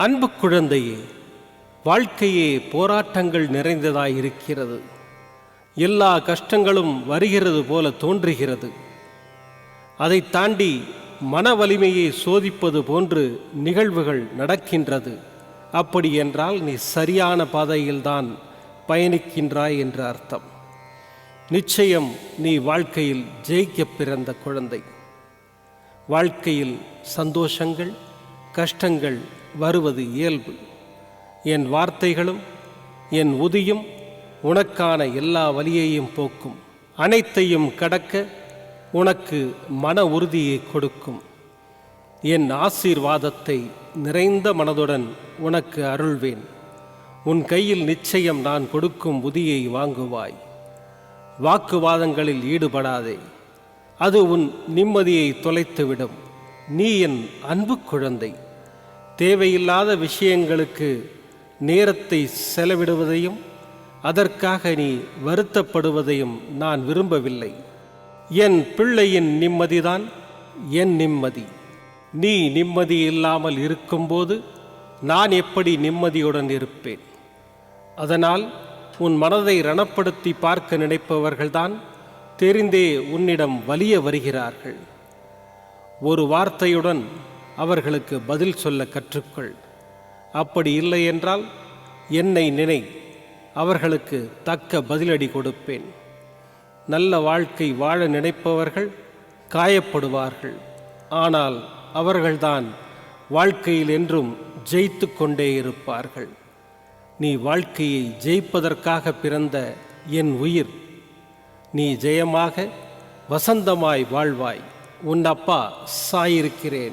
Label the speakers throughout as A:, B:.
A: அன்பு குழந்தையே வாழ்க்கையே போராட்டங்கள் நிறைந்ததாய் இருக்கிறது எல்லா கஷ்டங்களும் வருகிறது போல தோன்றுகிறது. அதை தாண்டி மன வலிமையை சோதிப்பது போன்று நிகழ்வுகள் நடக்கின்றது. அப்படி என்றால் நீ சரியான பாதையில்தான் பயணிக்கின்றாய் என்று அர்த்தம். நிச்சயம் நீ வாழ்க்கையில் ஜெயிக்க பிறந்த குழந்தை. வாழ்க்கையில் சந்தோஷங்கள் கஷ்டங்கள் வருவது இயல்பு. என் வார்த்தைகளும் என் உதியும் உனக்கான எல்லா வலியையும் போக்கும். அனைத்தையும் கடக்க உனக்கு மன உறுதியை கொடுக்கும். என் ஆசீர்வாதத்தை நிறைந்த மனதுடன் உனக்கு அருள்வேன். உன் கையில் நிச்சயம் நான் கொடுக்கும் உதியை வாங்குவாய். வாக்குவாதங்களில் ஈடுபடாதே. அது உன் நிம்மதியை தொலைத்துவிடும். நீ என் அன்பு குழந்தை. தேவையில்லாத விஷயங்களுக்கு நேரத்தை செலவிடுவதையும் அதற்காக நீ வருத்தப்படுவதையும் நான் விரும்பவில்லை. என் பிள்ளையின் நிம்மதிதான் என் நிம்மதி. நீ நிம்மதி இல்லாமல் இருக்கும்போது நான் எப்படி நிம்மதியுடன் இருப்பேன்? அதனால் உன் மனதை ரணப்படுத்தி பார்க்க நினைப்பவர்கள்தான் தெரிந்தே உன்னிடம் வலிய வருகிறார்கள். ஒரு வார்த்தையுடன் அவர்களுக்கு பதில் சொல்ல கற்றுக்கொள். அப்படி இல்லை என்றால் என்னை நினை. அவர்களுக்கு தக்க பதிலடி கொடுப்பேன். நல்ல வாழ்க்கை வாழ நினைப்பவர்கள் காயப்படுவார்கள். ஆனால் அவர்கள்தான் வாழ்க்கையில் என்றும் ஜெயித்து கொண்டே இருப்பார்கள். நீ வாழ்க்கையை ஜெயிப்பதற்காக பிறந்த என் உயிர். நீ ஜெயமாக வசந்தமாய் வாழ்வாய். உன் அப்பா சாயிருக்கிறேன்.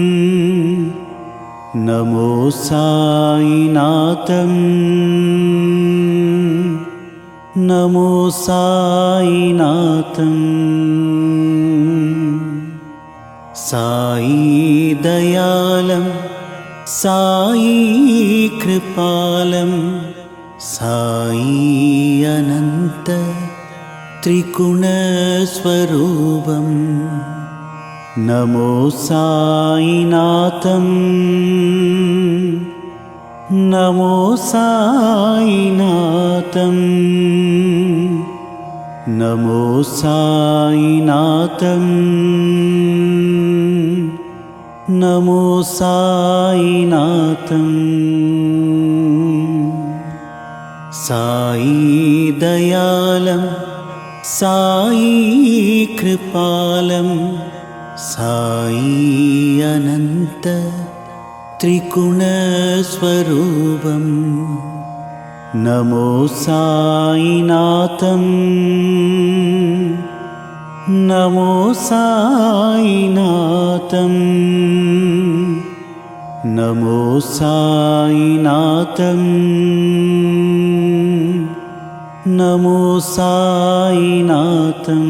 B: नमो साईनाथं नमो साईनाथम्। साई दयालं साई कृपालं साई अनन्त त्रिगुणस्वरूपं नमो साईनाथं नमो साईनाथं नमो साईनाथं नमो साईनाथम्। साई दयालं साई कृपालं साई अनन्त त्रिगुणस्वरूपं नमो साईनाथं नमो साईनाथं नमो साईनाथं नमो साईनाथम्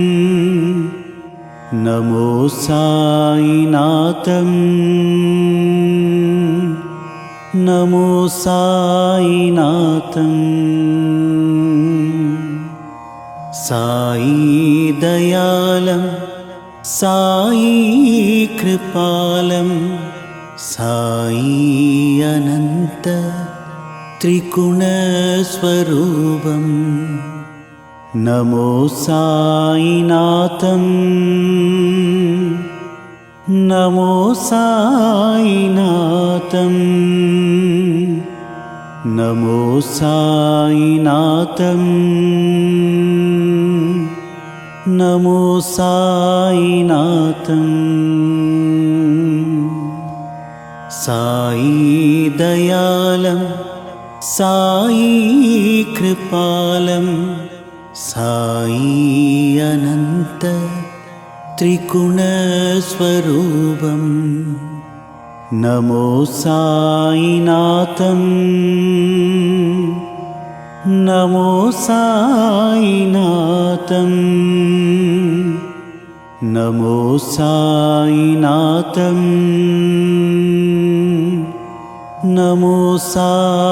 B: नमो साईनाथं नमो साईनाथम्। साई दयालं साई कृपालं साई अनन्त त्रिगुणस्वरूपं नमो साईनाथं नमो साईनाथं नमो साईनाथं नमो साईनाथम्। साई दयालं साई कृपालं साई अनन्त त्रिगुणस्वरूपम्। नमो साईनाथम्। नमो साईनाथम्। नमो साईनाथम्। नमो साईनाथम्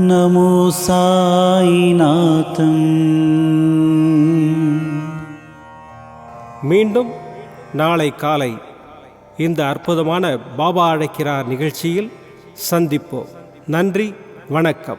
B: நமோ சாய்நாதம்
A: மீண்டும் நாளை காலை இந்த அற்புதமான பாபா அழைக்கிறார் நிகழ்ச்சியில் சந்திப்போம். நன்றி வணக்கம்.